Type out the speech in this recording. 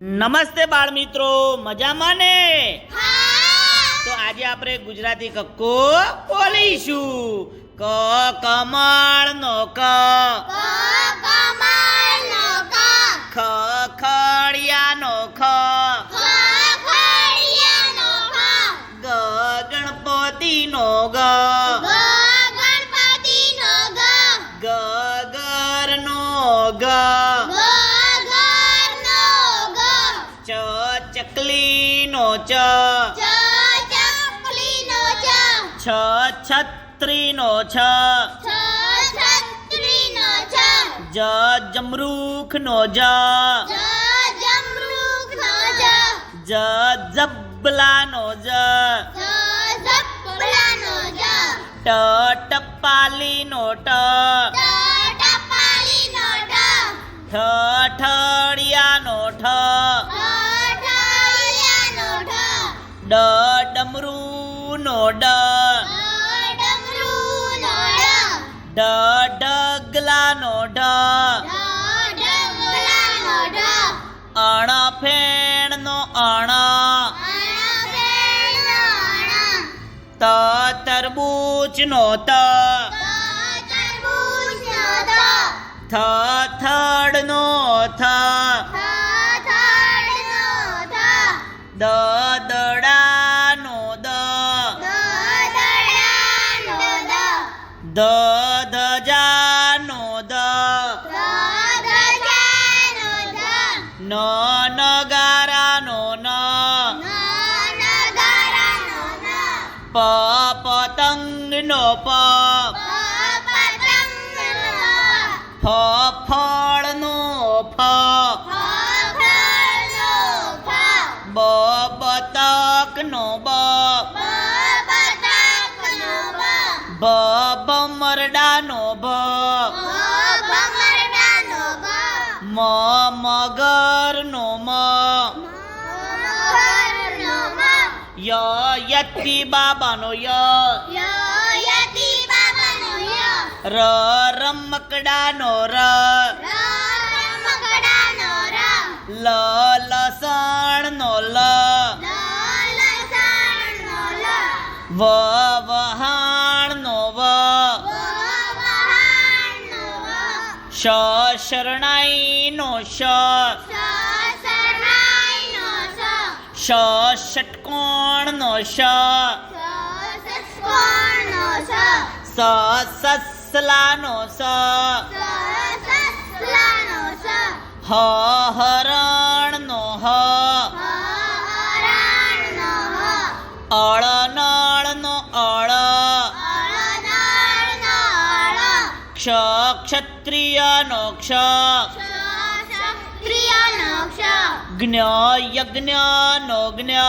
નમસ્તે બાળ મિત્રો મજામાં ને તો આજે આપણે ગુજરાતી કક્કો બોલીશું. ક કમળ નો ક. ખ ખડિયા નો ખ. ગ ગણપતિ નો ગ. ગ ગર નો ગ. ચકલી નો ચ છ છત્રી નો છ જ જમરૂખ નો જ જ જ. જબલાનો જ ટ ટપાલીનો ટ ટપાલીનો ટ. ઠ ડ ડમરૂ નો ડ. ડ ડગલા નો ઢ અણ ફેણ નો અણ. ત તરબૂચ નો ત. થ થડ નો થ. દ. ધ જાનો ધ ન નગારા નો. ન પ પતંગ નો પ ફ ફળ નો ફ બ બતક નો બ ભ ભમરડા નો ભ મ મગર નો મ ય યતિ બાબાનો ય. ર રમકડાનો ર. લ લસણનો લ. વ શ શરણાઈનો શ શ ષટકોણનો શ સ સસલાનો સ હ હરણનો હ અળ ક્ષ ક્ષત્રિયનો ક્ષ જ્ઞ યજ્ઞનો જ્ઞ